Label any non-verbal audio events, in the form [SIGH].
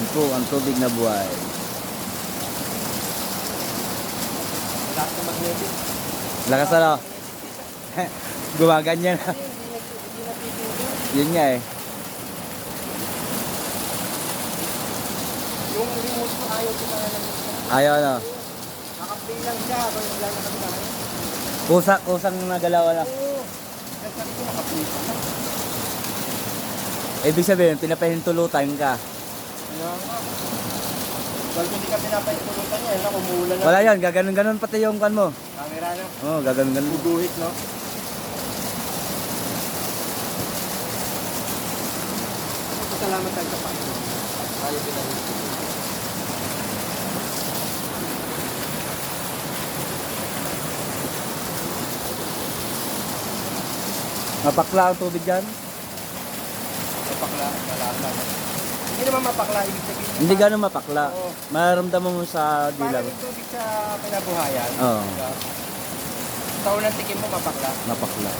Yan po ang tubig na buhay. Lahat na magnetic. Lakas ano? [LAUGHS] Gumaganyan. Na-. Yun nga eh. Yung remote ko ayaw kumahalan. Ayaw ano. Nakaplay lang siya habang naglalakad tayo. Kusa, kusang nagalaw na. Oo. Kaya sabi ko nakaplay. Ibig sabihin, pinapahintulutan ka. Kaya nga. Well, hindi ka pinapahintulutan niya, yun na, umuulan na. Wala yan, gaganon-ganon pati yung kan mo. Camera na. Oo, oh, gaganon-ganon. Bubuhit, no? Salamat tayo sa Panginoon. Ayaw pinag-ibig. Mapakla ang tubig dyan. Mapakla, malasa. Hindi naman mapakla, ibig sabihin. Hindi gano'n mapakla. Oo. Mararamdaman mo sa Parang dilang. yung tubig sa kinabuhayan. Oo. Sa unang tikim mo, mapakla. Mapakla.